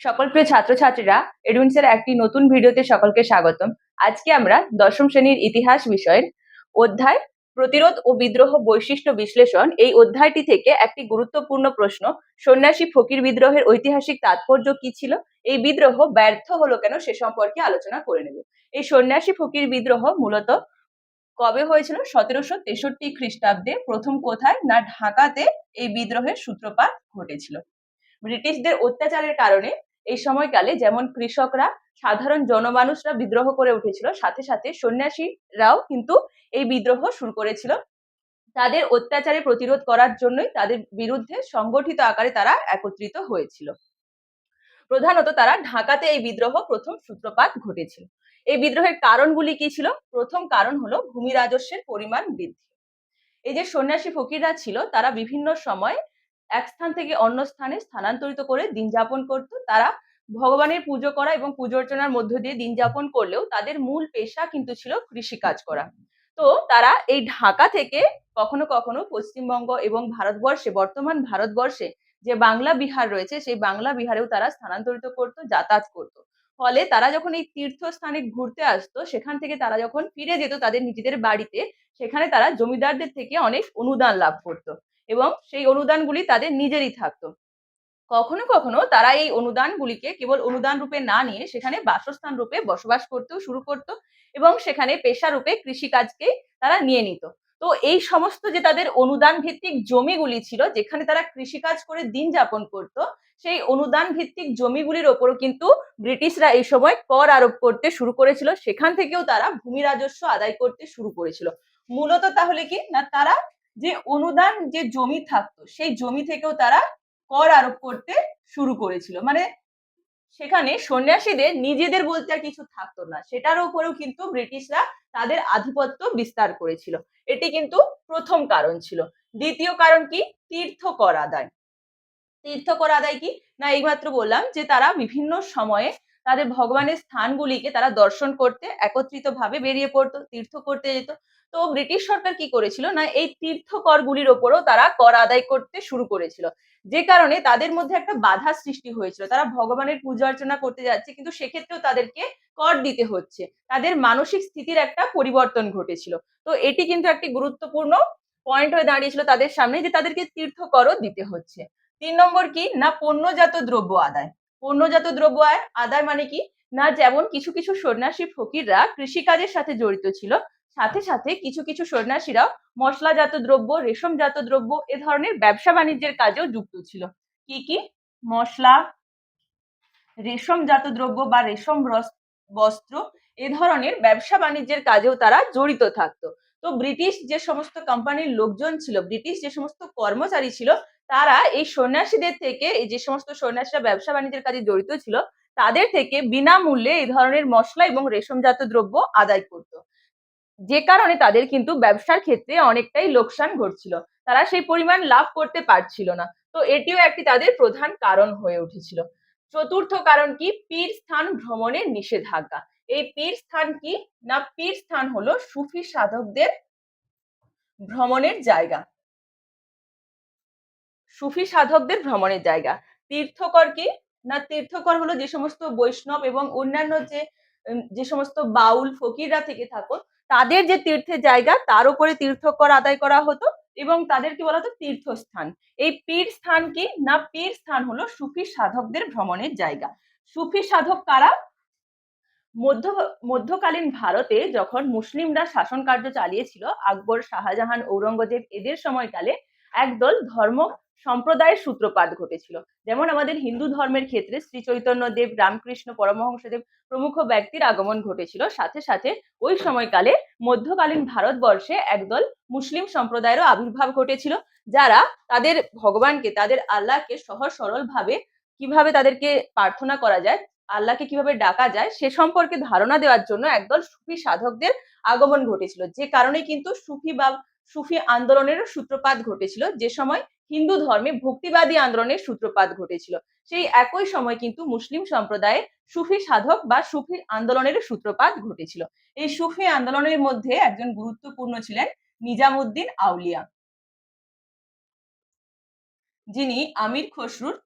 সকল প্রিয় ছাত্রছাত্রীরা, এডুইন্সের একটি নতুন ভিডিওতে সকলকে স্বাগতম। আজকে আমরা দশম শ্রেণির ইতিহাস বিষয়ের অধ্যায় প্রতিরোধ ও বিদ্রোহ বৈশিষ্ট্য বিশ্লেষণ এই অধ্যায়টি থেকে একটি গুরুত্বপূর্ণ প্রশ্ন, সন্ন্যাসী ফকির বিদ্রোহের ঐতিহাসিক তাৎপর্য কি ছিল? এই বিদ্রোহ ব্যর্থ হলো কেন সে সম্পর্কে আলোচনা করে নেব। এই সন্ন্যাসী ফকির বিদ্রোহ মূলত কবে হয়েছিল? সতেরোশো তেষট্টি খ্রিস্টাব্দে প্রথম কোথায় না ঢাকাতে এই বিদ্রোহের সূত্রপাত ঘটেছিল? ব্রিটিশদের অত্যাচারের কারণে এই সময়কালে যেমন কৃষকরা, সাধারণ জনমানুষরা বিদ্রোহ করে উঠেছিল, সাথে সাথে সন্ন্যাসীরাও কিন্তু এই বিদ্রোহ শুরু করেছিল। তাদের অত্যাচারে প্রতিরোধ করার জন্যই তাদের বিরুদ্ধে সংগঠিত আকারে তারা একত্রিত হয়েছিল। প্রধানত তারা ঢাকাতে এই বিদ্রোহ প্রথম সূত্রপাত ঘটেছিল। এই বিদ্রোহের কারণগুলি কি ছিল? প্রথম কারণ হলো ভূমি রাজস্বের পরিমাণ বৃদ্ধি। এই যে সন্ন্যাসী ফকিররা ছিল, তারা বিভিন্ন সময় এক স্থান থেকে অন্য স্থানে স্থানান্তরিত করে দিন যাপন করত। তারা ভগবানের পুজো করা এবং পুজো অর্চনার মধ্য দিয়ে দিন যাপন করলেও তাদের মূল পেশা কিন্তু ছিল কৃষিকাজ করা। তো তারা এই ঢাকা থেকে কখনো কখনো পশ্চিমবঙ্গ এবং ভারতবর্ষে, বর্তমান ভারতবর্ষে যে বাংলা বিহার রয়েছে, সেই বাংলা বিহারেও তারা স্থানান্তরিত করত, যাতায়াত করত। ফলে তারা যখন এই তীর্থস্থানে ঘুরতে আসতো, সেখান থেকে তারা যখন ফিরে যেত তাদের নিজেদের বাড়িতে, সেখানে তারা জমিদারদের থেকে অনেক অনুদান লাভ করতো। এবং সেই অনুদানগুলি তাদের নিজেরই থাকতো। কখনো কখনো তারা এই অনুদানগুলিকে কেবল অনুদান রূপে না নিয়ে সেখানে বাসস্থান রূপে বসবাস করতেও শুরু করত এবং সেখানে পেশা রূপে কৃষিকাজকে তারা নিয়ে নিত। তো এই সমস্ত যে তাদের অনুদান ভিত্তিক জমিগুলি ছিল, যেখানে তারা কৃষিকাজ করে দিন যাপন করত, সেই অনুদান ভিত্তিক জমিগুলির ওপরও কিন্তু ব্রিটিশরা এই সময় কর আরোপ করতে শুরু করেছিল। সেখান থেকেও তারা ভূমি রাজস্ব আদায় করতে শুরু করেছিল। মূলত তাহলে কি? না তারা যে অনুদান যে জমি থাকতো, সেই জমি থেকেও তারা কর আরোপ করতে শুরু করেছিল। মানে সেখানে সন্ন্যাসীদের নিজেদের বলতে আর কিছু থাকতো না। সেটার উপরেও কিন্তু ব্রিটিশরা তাদের আধিপত্য বিস্তার করেছিল। এটি কিন্তু প্রথম কারণ ছিল। দ্বিতীয় কারণ কি? তীর্থ কর আদায়। তীর্থ কর আদায় কি? না, এইমাত্র বললাম যে তারা বিভিন্ন সময়ে তাদের ভগবানের স্থানগুলিকে তারা দর্শন করতে একত্রিত ভাবে বেরিয়ে পড়তো, তীর্থ করতে যেত। তো ব্রিটিশ সরকার কি করেছিল না, এই তীর্থকরগুলির ওপরও তারা কর আদায় করতে শুরু করেছিল। যে কারণে তাদের মধ্যে একটা বাধা সৃষ্টি হয়েছিল। তারা ভগবানের পূজা অর্চনা করতে যাচ্ছে, কিন্তু সেক্ষেত্রেও তাদেরকে কর দিতে হচ্ছে। তাদের মানসিক স্থিতির একটা পরিবর্তন ঘটেছিল। তো এটি কিন্তু একটি গুরুত্বপূর্ণ পয়েন্ট হয়ে দাঁড়িয়েছিল তাদের সামনে যে তাদেরকে তীর্থ তীর্থকরও দিতে হচ্ছে। তিন নম্বর কি? না, পণ্যজাত দ্রব্য আদায়। পণ্যজাত দ্রব্য আয় আদায় মানে কি? না যেমন কিছু কিছু সন্ন্যাসী ফকিররা কৃষিকাজের সাথে জড়িত ছিল, সাথে সাথে কিছু কিছু সন্ন্যাসীরাও মশলাজাত দ্রব্য, রেশমজাত দ্রব্য এ ধরনের ব্যবসা বাণিজ্যের কাজেও যুক্ত ছিল। কি কি? মশলা, রেশমজাত দ্রব্য বা রেশম বস্ত্র এ ধরনের ব্যবসা বাণিজ্যের কাজেও তারা জড়িত থাকতো। তো ব্রিটিশ যে সমস্ত কোম্পানির লোকজন ছিল, ব্রিটিশ যে সমস্ত কর্মচারী ছিল তারা এই সন্ন্যাসীদের থেকে, এই যে সমস্ত সন্ন্যাসীরা ব্যবসা বাণিজ্যের কাজে জড়িত ছিল, তাদের থেকে বিনামূল্যে এই ধরনের মশলা এবং রেশমজাত দ্রব্য আদায় করত। যে কারণে তাদের কিন্তু ব্যবসার ক্ষেত্রে অনেকটাই লোকসান ঘটছিল। তারা সেই পরিমাণ লাভ করতে পারছিল না। তো এটিও একটি তাদের প্রধান কারণ হয়ে উঠেছিল। চতুর্থ কারণ কি? পীর স্থান ভ্রমণের নিষেধাজ্ঞা। এই পীর স্থান কি? না, পীর স্থান হলো সুফি সাধকদের ভ্রমণের জায়গা। সুফি সাধকদের ভ্রমণের জায়গা। তীর্থকর কি? না তীর্থকর হলো যে সমস্ত বৈষ্ণব এবং অন্যান্য যে যে সমস্ত বাউল ফকিররা থেকে থাকো তাদের যে তীর্থের জায়গা তার উপরে তীর্থকর আদায় করা হতো এবং তাদেরকে বলা হতো? তীর্থস্থান। এই পীর স্থান কি? না পীর স্থান হলো সুফি সাধকদের ভ্রমণের জায়গা। সুফি সাধক কারা? মধ্য মধ্যকালীন ভারতে যখন মুসলিমরা শাসন কার্য চালিয়েছিল আকবর শাহজাহান ঔরঙ্গজেব এদের সময়কালে একদল ধর্ম সম্প্রদায়ের সূত্রপাত ঘটেছিল। যেমন আমাদের হিন্দু ধর্মের ক্ষেত্রে শ্রী চৈতন্য দেব, রামকৃষ্ণ পরমহংসদেব প্রমুখ ব্যক্তির আগমন ঘটেছিল। সাথে সাথে ওই সময়কালে মধ্যকালীন ভারতবর্ষে একদল মুসলিম সম্প্রদায়েরও আবির্ভাব ঘটেছিল, যারা তাদের ভগবানকে, তাদের আল্লাহকে সহজ সরল ভাবে কীভাবে তাদেরকে প্রার্থনা করা যায়, আল্লাহকে কীভাবে ডাকা যায়, সে সম্পর্কে ধারণা দেওয়ার জন্য একদল সুফি সাধকদের আগমন ঘটেছিল। যে কারণে কিন্তু সুফি বা সুফি আন্দোলনেরও সূত্রপাত ঘটেছিল। যে সময় হিন্দু ধর্মে ভক্তিবাদী আন্দোলনের সূত্রপাত ঘটেছিল। সেই একই সময় কিন্তু মুসলিম সম্প্রদায়ে সুফি সাধক বা সুফি আন্দোলনের সূত্রপাত ঘটেছিল। এই সুফি আন্দোলনের মধ্যে একজন গুরুত্বপূর্ণ ছিলেন নিজামুদ্দিন আউলিয়া। যিনি আমির খসরুর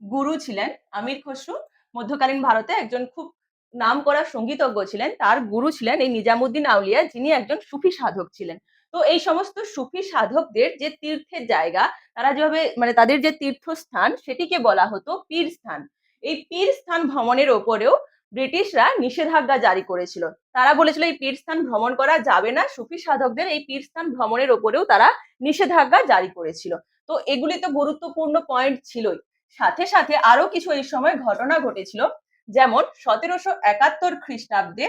গুরু ছিলেন। আমির খসরু মধ্যকালীন ভারতে একজন খুব নাম করা সঙ্গীতজ্ঞ ছিলেন। তার গুরু ছিলেন এই নিজামুদ্দিন আউলিয়া যিনি একজন সুফি সাধক ছিলেন। তো এই সমস্ত সুফি সাধকদের যে তীর্থের জায়গা, তারা যেভাবে মানে তাদের যে তীর্থস্থান সেটিকে বলা হতো পীর স্থান। এই পীর স্থান ভ্রমণের ওপরেও ব্রিটিশরা নিষেধাজ্ঞা জারি করেছিল। তারা বলেছিল, এই পীর স্থান ভ্রমণ করা যাবে না। সুফি সাধকদের এই পীর স্থান ভ্রমণের ওপরেও তারা নিষেধাজ্ঞা জারি করেছিল। তো এগুলি তো গুরুত্বপূর্ণ পয়েন্ট ছিলই। সাথে সাথে আরও কিছু এই সময় ঘটনা ঘটেছিল। যেমন, সতেরোশো একাত্তর খ্রিস্টাব্দে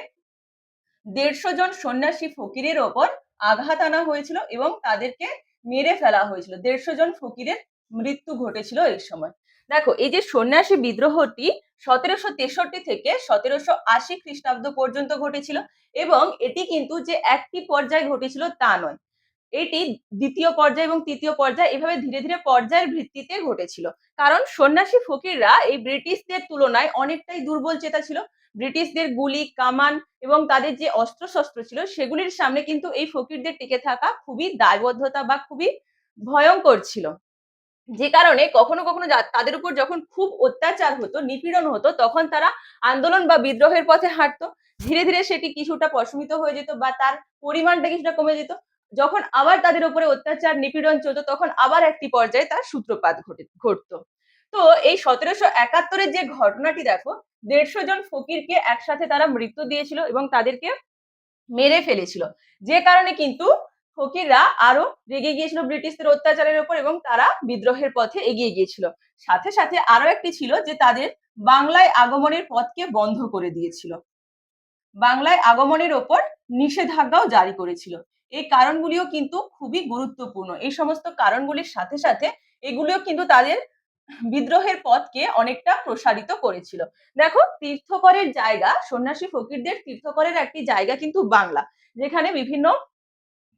দেড়শো জন সন্ন্যাসী ফকিরের ওপর আঘাত আনা হয়েছিল এবং তাদেরকে মেরে ফেলা হয়েছিল। দেড়শো জন ফকিরের মৃত্যু ঘটেছিল এই সময়। দেখো, এই যে সন্ন্যাসী বিদ্রোহটি সতেরোশো তেষট্টি থেকে সতেরোশো আশি খ্রিস্টাব্দ পর্যন্ত ঘটেছিল এবং এটি কিন্তু যে একটি পর্যায়ে ঘটেছিল তা নয়। এটি দ্বিতীয় পর্যায় এবং তৃতীয় পর্যায় এভাবে ধীরে ধীরে পর্যায়ের ভিত্তিতে ঘটেছিল। কারণ সন্ন্যাসী ফকিররা এই ব্রিটিশদের তুলনায় অনেকটাই দুর্বল চেতা ছিল। ব্রিটিশদের গুলি, কামান এবং তাদের যে অস্ত্রশস্ত্র ছিল, সেগুলির সামনে কিন্তু এই ফকিরদের টিকে থাকা খুবই দায়বদ্ধতা বা খুবই ভয়ঙ্কর ছিল। যে কারণে কখনো কখনো তাদের উপর যখন খুব অত্যাচার হতো, নিপীড়ন হতো, তখন তারা আন্দোলন বা বিদ্রোহের পথে হাঁটতো। ধীরে ধীরে সেটি কিছুটা প্রশমিত হয়ে যেত বা তার পরিমাণটা কিছুটা কমে যেত। যখন আবার তাদের উপরে অত্যাচার, নিপীড়ন চলতো, তখন আবার একটি পর্যায়ে তার সূত্রপাত ঘটে ঘটতো। তো এই সতেরোশো একাত্তরের যে ঘটনাটি দেখো, দেড়শো জন ফকিরকে একসাথে তারা মৃত্যু দিয়েছিল এবং তাদেরকে মেরে ফেলেছিল। যে কারণে কিন্তু ফকিররা আরও রেগে গিয়েছিল ব্রিটিশদের অত্যাচারের উপর এবং তারা বিদ্রোহের পথে এগিয়ে গিয়েছিল। সাথে সাথে আরও একটি ছিল যে তাদের বাংলায় আগমনের পথকে বন্ধ করে দিয়েছিল। বাংলায় আগমনের ওপর নিষেধাজ্ঞাও জারি করেছিল। এই কারণগুলিও কিন্তু খুবই গুরুত্বপূর্ণ। এই সমস্ত কারণগুলির সাথে সাথে এগুলিও কিন্তু তাদের বিদ্রোহের পথকে অনেকটা প্রসারিত করেছিল। দেখো, তীর্থকরের জায়গা, সন্ন্যাসী ফকিরদের তীর্থকরের একটি জায়গা কিন্তু বাংলা, যেখানে বিভিন্ন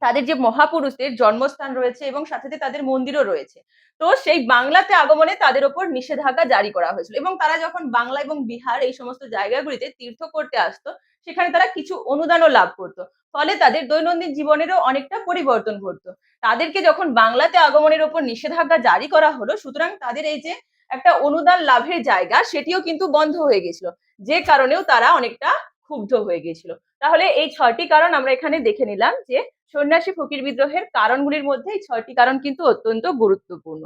তাদের যে মহাপুরুষদের জন্মস্থান রয়েছে এবং সাথে সাথে তাদের মন্দিরও রয়েছে। তো সেই বাংলাতে আগমনে তাদের ওপর নিষেধাজ্ঞা জারি করা হয়েছিল এবং তারা যখন বাংলা এবং বিহার এই সমস্ত জায়গাগুলিতে তীর্থ করতে আসতো, সেখানে তারা কিছু অনুদানও লাভ করতো। ফলে তাদের দৈনন্দিন জীবনেরও অনেকটা পরিবর্তন ঘটতো। তাদেরকে যখন বাংলাতে আগমনের ওপর নিষেধাজ্ঞা জারি করা হলো, সুতরাং তাদের এই যে একটা অনুদান লাভের জায়গা, সেটিও কিন্তু বন্ধ হয়ে গেছিল। যে কারণেও তারা অনেকটা ক্ষুব্ধ হয়ে গেছিল। তাহলে এই ছয়টি কারণ আমরা এখানে দেখে নিলাম যে, সন্ন্যাসী ফকির বিদ্রোহের কারণগুলির মধ্যে এই ছয়টি কারণ কিন্তু অত্যন্ত গুরুত্বপূর্ণ।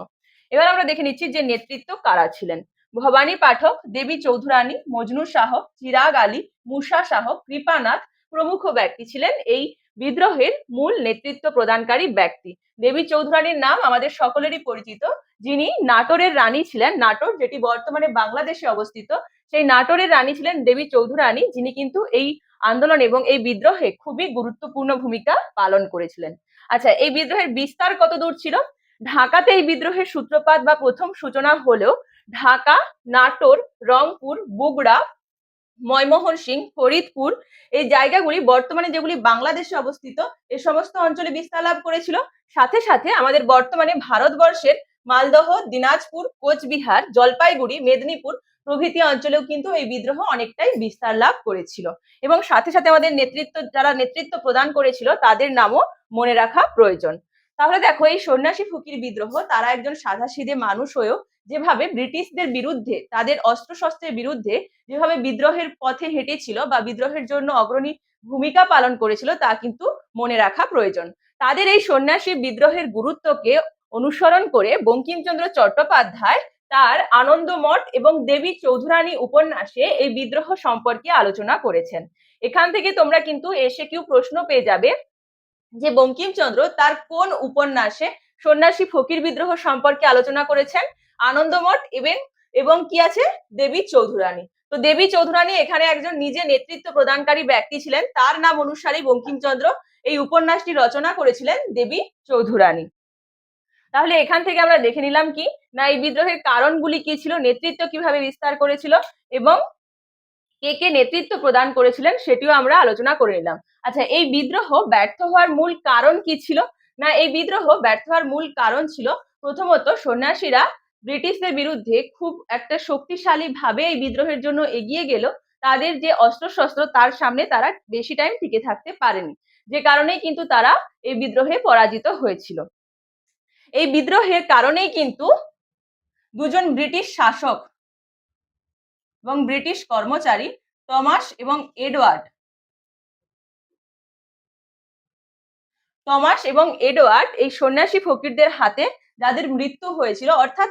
এবার আমরা দেখে নিচ্ছি যে নেতৃত্ব কারা ছিলেন। ভবানী পাঠক, দেবী চৌধুরানী, মজনু শাহ চিরাগ আলী মুসা শাহ কৃপানাথ প্রমুখ ব্যক্তি ছিলেন। এই বিদ্রোহের মূল নেতৃত্ব প্রদানকারী ব্যক্তি। দেবী চৌধুরানীর নাম আমাদের সকলেরই পরিচিত, যিনি নাটোরের রানী ছিলেন। নাটোর, যেটি বর্তমানে বাংলাদেশে অবস্থিত, সেই নাটোরের রানী ছিলেন দেবী চৌধুরানী, যিনি কিন্তু এই আন্দোলন এবং এই বিদ্রোহে খুবই গুরুত্বপূর্ণ ভূমিকা পালন করেছিলেন। আচ্ছা এই বিদ্রোহের বিস্তার কত দূর ছিল? ঢাকাতে এই বিদ্রোহের সূত্রপাত বা প্রথম সূচনা হলেও ঢাকা, নাটোর, রংপুর, বগুড়া ময়মোহন সিং ফরিদপুর, এই জায়গাগুলি বর্তমানে যেগুলি বাংলাদেশে অবস্থিত, এ সমস্ত অঞ্চলে বিস্তার লাভ করেছিল। সাথে সাথে আমাদের বর্তমানে ভারতবর্ষের মালদহ, দিনাজপুর, কোচবিহার, জলপাইগুড়ি, মেদিনীপুর প্রভৃতি অঞ্চলেও কিন্তু এই বিদ্রোহ অনেকটাই বিস্তার লাভ করেছিল। এবং সাথে সাথে আমাদের নেতৃত্ব, যারা নেতৃত্ব প্রদান করেছিল, তাদের নামও মনে রাখা প্রয়োজন। তাহলে দেখো, এই সন্ন্যাসী ফকির বিদ্রোহ তারা একজন সাধাসিধে মানুষ হয়েও যেভাবে ব্রিটিশদের বিরুদ্ধে, তাদের অস্ত্রশস্ত্রের বিরুদ্ধে যেভাবে বিদ্রোহের পথে হেঁটেছিল বা বিদ্রোহের জন্য অগ্রণী ভূমিকা পালন করেছিল, তা কিন্তু মনে রাখা প্রয়োজন। তাদের এই সন্ন্যাসী বিদ্রোহের গুরুত্বকে অনুসরণ করে বঙ্কিমচন্দ্র চট্টোপাধ্যায় তার আনন্দমঠ এবং দেবী চৌধুরানী উপন্যাসে এই বিদ্রোহ সম্পর্কে আলোচনা করেছেন। এখান থেকে তোমরা কিন্তু এসে কেউ প্রশ্ন পেয়ে যাবে যে বঙ্কিমচন্দ্র তার কোন উপন্যাসে সন্ন্যাসী ফকির বিদ্রোহ সম্পর্কে আলোচনা করেছেন? আনন্দমঠ এবং এবং কি আছে? দেবী চৌধুরানী। তো দেবী চৌধুরানী এখানে একজন নিজে নেতৃত্ব প্রদানকারী ব্যক্তি ছিলেন। তার নাম অনুসারেই বঙ্কিমচন্দ্র। এই উপন্যাসটি রচনা করেছিলেন দেবী চৌধুরানী। তাহলে এখান থেকে আমরা দেখে নিলাম কি? না, এই বিদ্রোহের কারণগুলি কি ছিল? নেতৃত্ব কীভাবে বিস্তার করেছিল? এবং কে কে নেতৃত্ব প্রদান করেছিলেন সেটিও আমরা আলোচনা করে নিলাম। আচ্ছা এই বিদ্রোহ ব্যর্থ হওয়ার মূল কারণ কি ছিল? না, এই বিদ্রোহ ব্যর্থ হওয়ার মূল কারণ ছিল প্রথমত সন্ন্যাসীরা ব্রিটিশদের বিরুদ্ধে খুব একটা শক্তিশালী ভাবে এই বিদ্রোহের জন্য এগিয়ে গেল। তাদের যে অস্ত্রশস্ত্র তার সামনে তারা বেশি টাইম টিকে থাকতে পারেনি। যে কারণেই কিন্তু তারা এই বিদ্রোহে পরাজিত হয়েছিল। এই বিদ্রোহের কারণেই কিন্তু দুজন ব্রিটিশ শাসক এবং ব্রিটিশ কর্মচারী টমাস এবং এডওয়ার্ড। টমাস এবং এডওয়ার্ড এই সন্ন্যাসী ফকিরদের হাতে যাদের মৃত্যু হয়েছিল, অর্থাৎ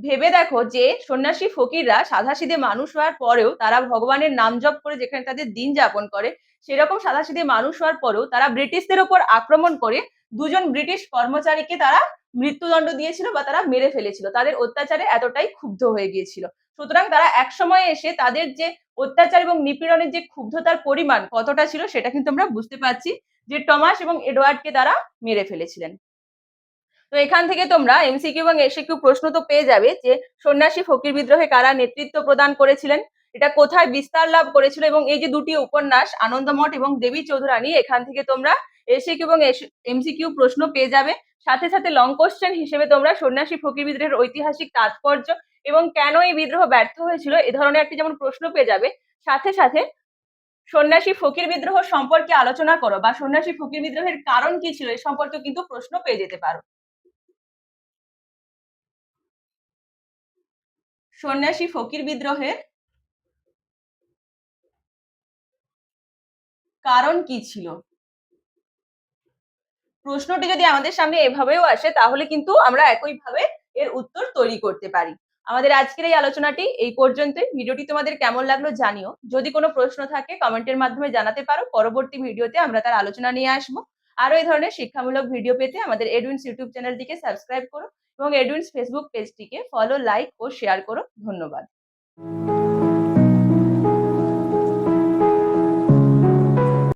ভেবে দেখো যে সন্ন্যাসী ফকিররা সাধাসিধে মানুষ হওয়ার পরেও তারা ভগবানের নাম জপ করে যেখানে তাদের দিন যাপন করে, সেরকম সাধাসিধে মানুষ হওয়ার পরেও তারা ব্রিটিশদের ওপর আক্রমণ করে দুজন ব্রিটিশ কর্মচারীকে তারা মৃত্যুদণ্ড দিয়েছিল বা তারা মেরে ফেলেছিল। তাদের অত্যাচারে এতটাই ক্ষুব্ধ হয়ে গিয়েছিল। সুতরাং তারা এক সময় এসে তাদের যে অত্যাচার এবং নিপীড়নের যে ক্ষুব্ধতার পরিমাণ কতটা ছিল সেটা কিন্তু আমরা বুঝতে পারছি যে টমাস এবং এডওয়ার্ডকে তারা মেরে ফেলেছিলেন। তো এখান থেকে তোমরা এমসিকিউ এবং এসিকিউ প্রশ্ন তো পেয়ে যাবে যে সন্ন্যাসী ফকির বিদ্রোহে কারা নেতৃত্ব প্রদান করেছিলেন, এটা কোথায় বিস্তার লাভ করেছিল এবং এই যে দুটি উপন্যাস, আনন্দমঠ এবং দেবী চৌধুরানী, এখান থেকে তোমরা এসিকিউ এবং এমসিকিউ প্রশ্ন পেয়ে যাবে। সাথে সাথে লং কোশ্চেন হিসেবে তোমরা সন্ন্যাসী ফকির বিদ্রোহের ঐতিহাসিক তাৎপর্য এবং কেন এই বিদ্রোহ ব্যর্থ হয়েছিল, এ ধরনের একটি যেমন প্রশ্ন পেয়ে যাবে। সাথে সাথে সন্ন্যাসী ফকির বিদ্রোহ সম্পর্কে আলোচনা করো বা সন্ন্যাসী ফকির বিদ্রোহের কারণ কি ছিল এ সম্পর্কে কিন্তু প্রশ্ন পেয়ে যেতে পারো। সন্ন্যাসী ফকির বিদ্রোহের কারণ কি ছিল? প্রশ্নটি যদি আমাদের সামনে এভাবেও আসে, তাহলে কিন্তু আমরা একইভাবে এর উত্তর তৈরি করতে পারি। আমাদের আজকের এই আলোচনাটি এই পর্যন্তই। ভিডিওটি তোমাদের কেমন লাগল জানিও। যদি কোনো প্রশ্ন থাকে, কমেন্টের মাধ্যমে জানাতে পারো। পরবর্তী ভিডিওতে আমরা তার আলোচনা নিয়ে আসব। আরও এই ধরনের শিক্ষামূলক ভিডিও পেতে আমাদের এডুইন্স ইউটিউব চ্যানেলটিকে সাবস্ক্রাইব করো এবং এডুইন্স ফেসবুক পেজটিকে ফলো, লাইক ও শেয়ার করো। ধন্যবাদ।